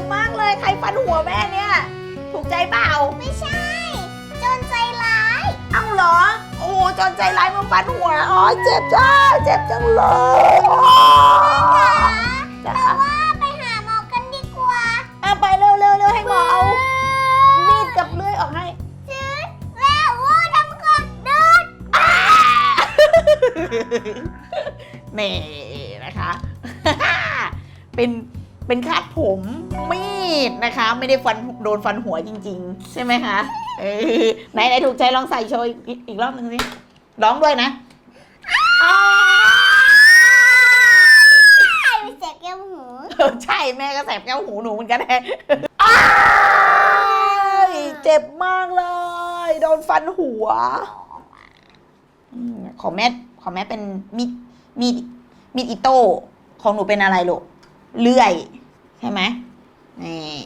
บมากเลย ใครฟันหัวแม่เนี่ย ถูกใจเปล่า ไม่ใช่ จนใจร้าย เอ้าเหรอ โอ้จนใจร้ายมาฟันหัว อ๋อ เจ็บจ้า เจ็บจังเลยอ๋อจ้าแต่ว่าไปหาหมอกันดีกว่าอะไปเร็วเร็วเร็วให้หมอเอา มีดกับเลื่อยออกให้ จืดแล้วโอ้ทำก่อนเดินนี่นะคะ เป็น เป็นคาดผมมีดนะคะ ไม่ได้ฟันโดนฟันหัวจริง ๆ ใช่ไหมคะเออไหนไหนถูกใจลองใส่โชว์อีกอีกรอบหนึ่งสิร้องด้วยนะอ้าวใช่ไปเจ็บแก้วหูเออใช่แม่ก็แสบแก้วหูหนูเหมือนกันแฮะอ้ายเจ็บมากเลย โดนฟันหัวอืมของแม่ของแม่เป็นมีดมีดมีดอิโต้ของหนูเป็นอะไรลูก เลื่อย ใช่ไหมนี่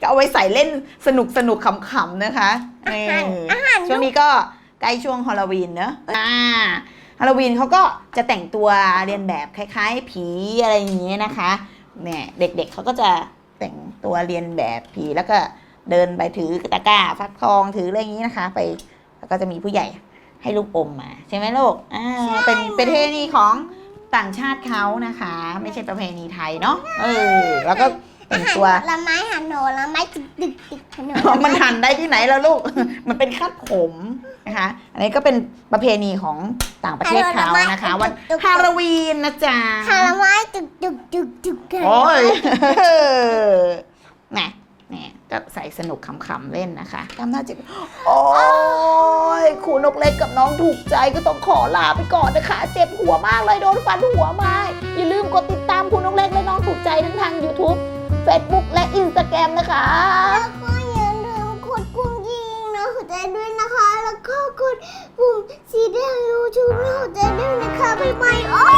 ก็เอาไว้ใส่เล่นสนุกสนุกขำๆนะคะนี่อาหารช่วงนี้ก็ใกล้ช่วงฮอลลวีนเนอะอ่าฮอลลวีนเขาก็จะแต่งตัวเรียนแบบคล้าย ๆ ผีอะไรอย่างเงี้ยนะคะเนี่ยเด็กๆเขาก็จะแต่งตัวเรียนแบบผีแล้วก็เดินไปถือตะกร้าฟักทองถืออะไรอย่างนี้นะคะ ไปแล้วก็จะมีผู้ใหญ่ให้ลูกอมมา ใช่ไหมลูกอ่าเป็นเป็นประเพณีของ ต่างชาติเขานะคะ ไม่ใช่ประเพณีไทยเนาะเออ แล้วก็แต่งตัวผลไม้หันโหนละไม้ตึกตึกตึกหันโหนมันหั่นได้ที่ไหนแล้วลูก มันเป็นคาดผมนะคะ อันนี้ก็เป็นประเพณีของต่างประเทศเขานะคะ วันฮาโลวีนนะจ๊ะผลไม้ตึกตึกตึกตึกกันโอ้ยน่ะเนี่ย ก็ใส่สนุกขำๆเล่นนะคะทำหน้าเจ็บโอ้ยครูนกเล็กกับน้องถูกใจก็ต้องขอลาไปก่อนนะคะ เจ็บหัวมากเลยโดนฟันหัวมาอย่าลืมกดติดตามครูนกเล็กและน้องถูกใจทั้งทาง YouTube Facebook และ Instagram นะคะแล้วก็อย่าลืมกดปุ่มยิงนะหัวใจด้วยนะคะ แล้วก็กดปุ่มสีแดงยูทูบหัวใจด้วยนะคะบ๊ายบายโอ้